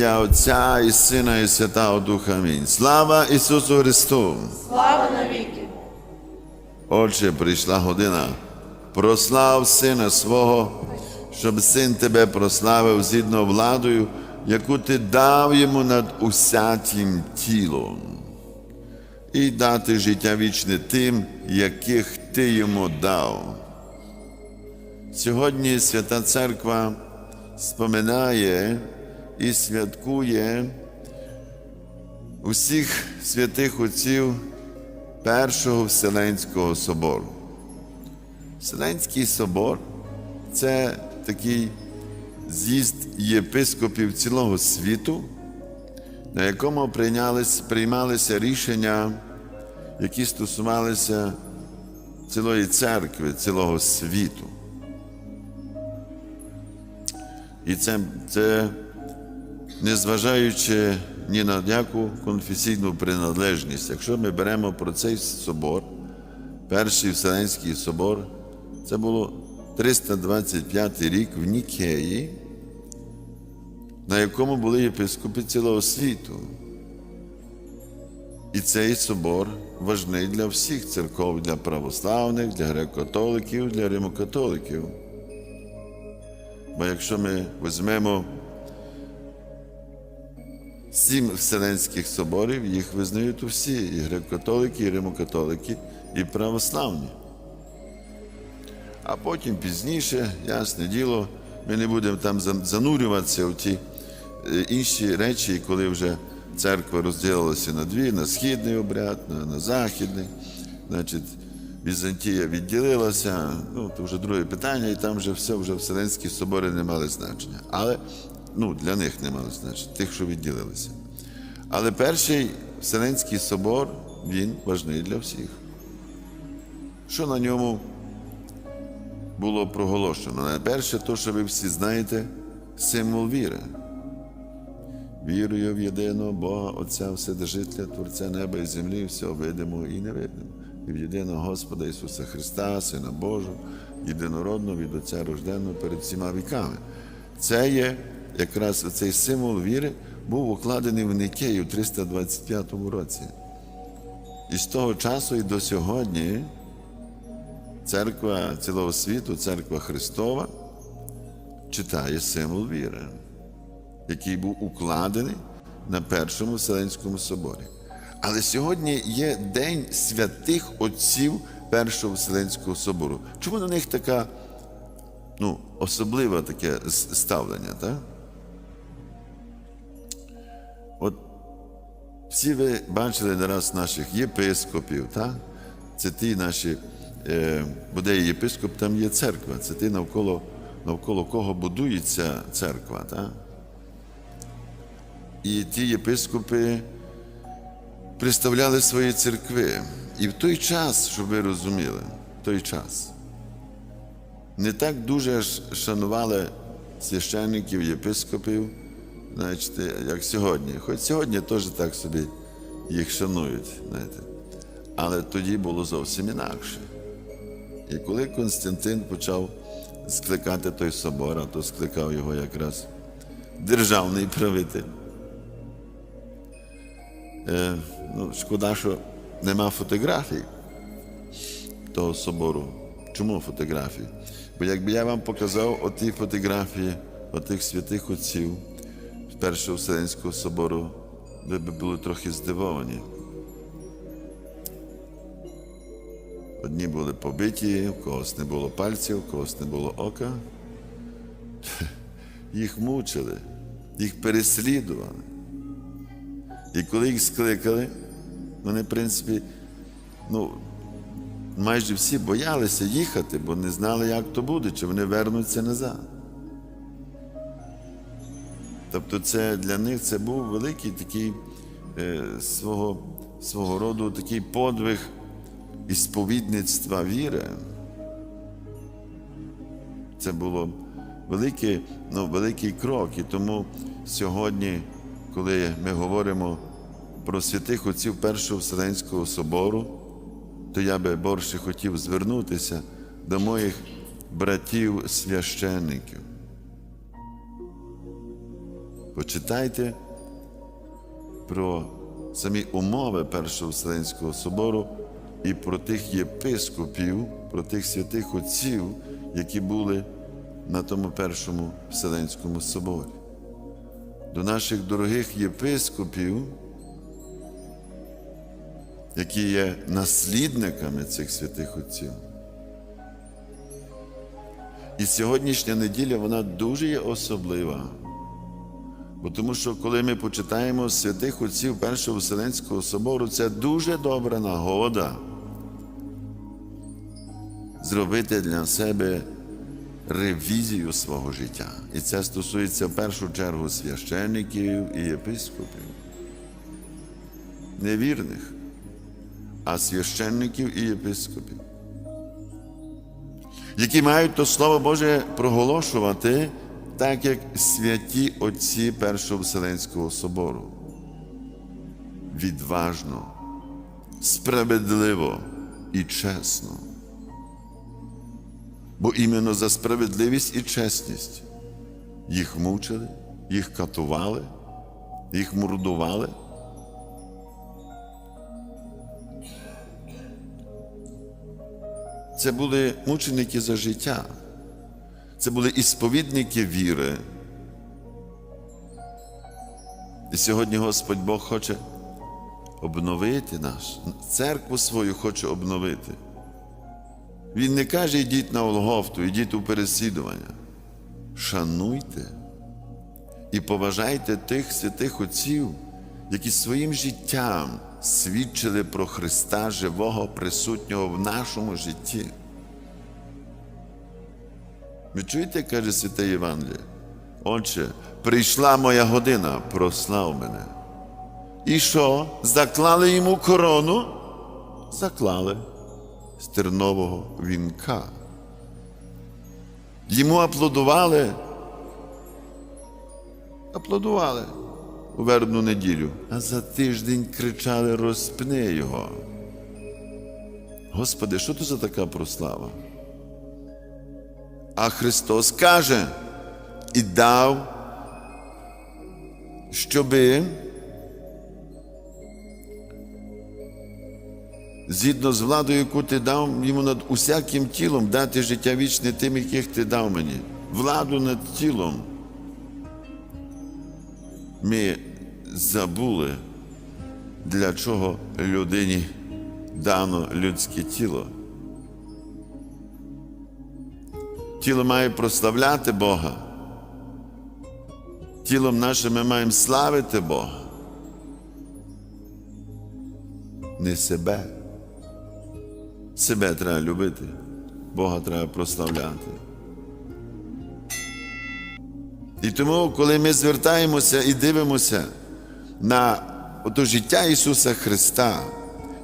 ім'я Отця і Сина, і Святого Духа. Амінь. Слава Ісусу Христу! Слава навіки! Отче, прийшла година. Прослав Сина свого, щоб син тебе прославив згідно владою, яку ти дав йому над усятім тілом, і дати життя вічне тим, яких ти йому дав. Сьогодні Свята Церква споминає і святкує усіх святих отців Першого Вселенського собору. Вселенський собор це такий з'їзд єпископів цілого світу, на якому приймалися рішення, які стосувалися цілої церкви, цілого світу. І це, це незважаючи ні на яку конфесійну приналежність. Якщо ми беремо про цей собор, Перший Вселенський собор, це було 325 рік в Нікеї, на якому були єпископи цілого світу. І цей собор важний для всіх церков, для православних, для греко-католиків, для римокатоликів. Бо якщо ми візьмемо сім вселенських соборів, їх визнають усі, і греко-католики, і римокатолики, і православні. А потім пізніше, ясне діло, ми не будемо там занурюватися в ті е, інші речі, коли вже церква розділилася на дві, на східний обряд, на, на західний. Значить, Візантія відділилася, ну, то вже друге питання, і там вже все, вже Вселенські собори не мали значення. Але ну, для них не мали значення, тих, що відділилися. Але перший Вселенський собор, він важний для всіх. Що на ньому було проголошено? Найперше, то, що ви всі знаєте, символ віри. Вірую в єдиного Бога, Отця Вседержителя, Творця неба і землі, всього видимого і невидимого, і в єдиного Господа Ісуса Христа, Сина Божого, єдинородного від Отця рожденого перед всіма віками. Це є якраз цей символ віри був укладений в Никеї у 325 році. І з того часу і до сьогодні церква цілого світу, церква Христова, читає символ віри, який був укладений на Першому Вселенському соборі. Але сьогодні є День святих Отців Першого Вселенського собору. Чому на них така ну, особливе таке ставлення? Так? Всі ви бачили не наших єпископів, так? Це ті наші, е, буде єпископ, там є церква, це ті, навколо, навколо кого будується церква. Так? І ті єпископи представляли свої церкви. І в той час, щоб ви розуміли, в той час не так дуже шанували священників, єпископів, значить, як сьогодні. Хоч сьогодні теж так собі їх шанують, знаєте. Але тоді було зовсім інакше. І коли Константин почав скликати той собор, а то скликав його якраз державний правитель. Е, ну, шкода, що нема фотографій того собору. Чому фотографії? Бо якби я вам показав оті фотографії отих святих отців Першого Вселенського собору, ви б були трохи здивовані. Одні були побиті, у когось не було пальців, у когось не було ока. Їх мучили, їх переслідували. І коли їх скликали, вони, в принципі, ну, майже всі боялися їхати, бо не знали, як то буде, чи вони вернуться назад. Тобто це для них це був великий такий е, свого, свого роду такий подвиг і сповідництва віри. Це було великий, ну, великий крок. І тому сьогодні, коли ми говоримо про святих отців Першого Вселенського собору, то я би більше хотів звернутися до моїх братів священників. Почитайте про самі умови Першого Вселенського собору і про тих єпископів, про тих святих отців, які були на тому Першому Вселенському соборі. До наших дорогих єпископів, які є наслідниками цих святих отців. І сьогоднішня неділя вона дуже є особлива. Бо тому що коли ми почитаємо святих отців Першого Вселенського собору, це дуже добра нагода зробити для себе ревізію свого життя. І це стосується в першу чергу священників і єпископів. Невірних, а священників і єпископів, які мають то Слово Боже проголошувати так як святі отці Першого Вселенського собору. Відважно, справедливо і чесно. Бо іменно за справедливість і чесність їх мучили, їх катували, їх мордували. Це були мученики за життя. Це були і сповідники віри. І сьогодні Господь Бог хоче обновити нас, церкву свою хоче обновити. Він не каже, йдіть на Олгофту, йдіть у переслідування. Шануйте і поважайте тих святих отців, які своїм життям свідчили про Христа живого, присутнього в нашому житті. Ви чуєте, каже святе Євангеліє? Отче, прийшла моя година, прослав мене. І що? Заклали йому корону? Заклали з тернового вінка. Йому аплодували. Аплодували у вербну неділю, а за тиждень кричали розпни його. Господи, що то за така прослава? А Христос каже і дав, щоби згідно з владою, яку ти дав йому над усяким тілом дати життя вічне тим, яких ти дав мені. Владу над тілом. Ми забули, для чого людині дано людське тіло. Тіло має прославляти Бога. Тілом нашим ми маємо славити Бога. Не себе. Себе треба любити, Бога треба прославляти. І тому, коли ми звертаємося і дивимося на ото життя Ісуса Христа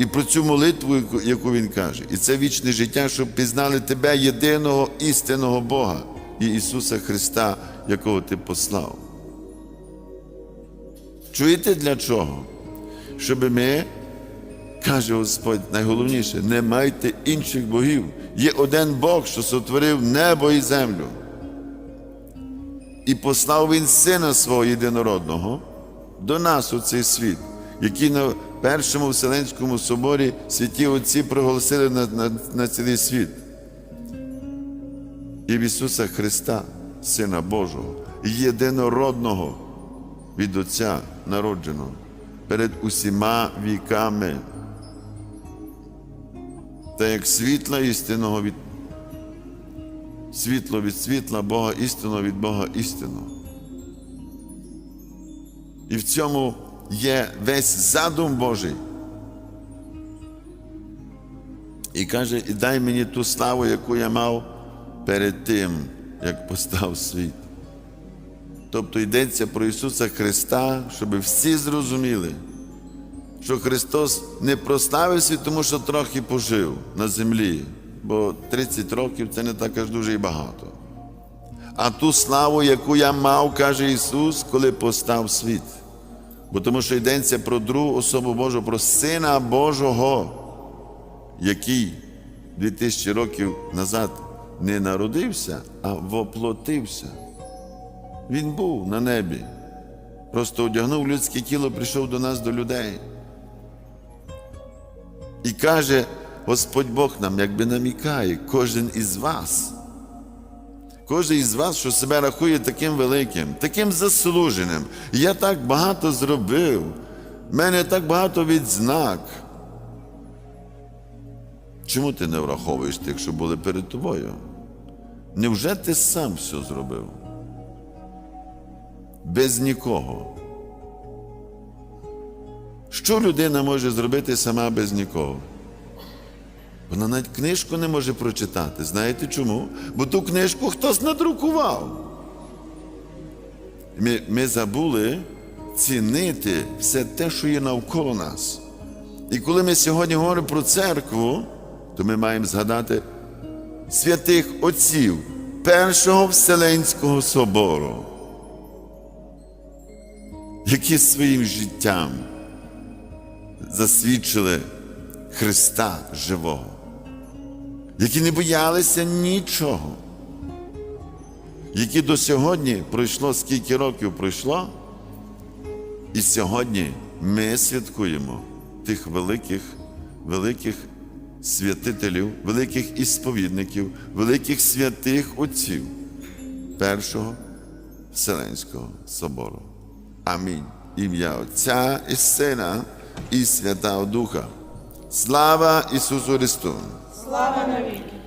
і про цю молитву, яку- Він каже, і це вічне життя, щоб пізнали Тебе, єдиного істинного Бога і Ісуса Христа, якого Ти послав. Чуєте для чого? Щоб ми, каже Господь, найголовніше, не майте інших богів. Є один Бог, що сотворив небо і землю. І послав Він Сина свого єдинородного до нас у цей світ, який Першому Вселенському соборі святі Отці проголосили на, на, на цілий світ. І в Ісуса Христа, Сина Божого, єдинородного від Отця народженого перед усіма віками. Та як світла істинного від світло від світла, Бога істинного від Бога істинного. І в цьому є весь задум Божий. І каже, і дай мені ту славу, яку я мав перед тим, як постав світ. Тобто йдеться про Ісуса Христа, щоб всі зрозуміли, що Христос не прославився, тому що трохи пожив на землі, бо 30 років це не так аж дуже і багато. А ту славу, яку я мав, каже Ісус, коли постав світ. Бо тому що йдеться про другу особу Божу, про Сина Божого, який 2000 років назад не народився, а воплотився. Він був на небі, Просто одягнув людське тіло, прийшов до нас, до людей. І каже, Господь Бог нам, якби намікає, кожен із вас. Кожен із вас, що себе рахує таким великим, таким заслуженим. Я так багато зробив, в мене так багато відзнак. Чому ти не враховуєш тих, що були перед тобою? Невже ти сам все зробив? Без нікого. Що людина може зробити сама без нікого? Вона навіть книжку не може прочитати. Знаєте чому? Бо ту книжку хтось надрукував. Ми, ми забули цінити все те, що є навколо нас. І коли ми сьогодні говоримо про церкву, то ми маємо згадати святих отців Першого Вселенського собору, які своїм життям засвідчили Христа живого, які не боялися нічого, які до сьогодні пройшло скільки років пройшло, і сьогодні ми святкуємо тих великих, великих святителів, великих ісповідників, великих святих отців Першого Вселенського собору. Амінь. Ім'я Отця і Сина і Святого Духа. Слава Ісусу Христу! Слава навіки!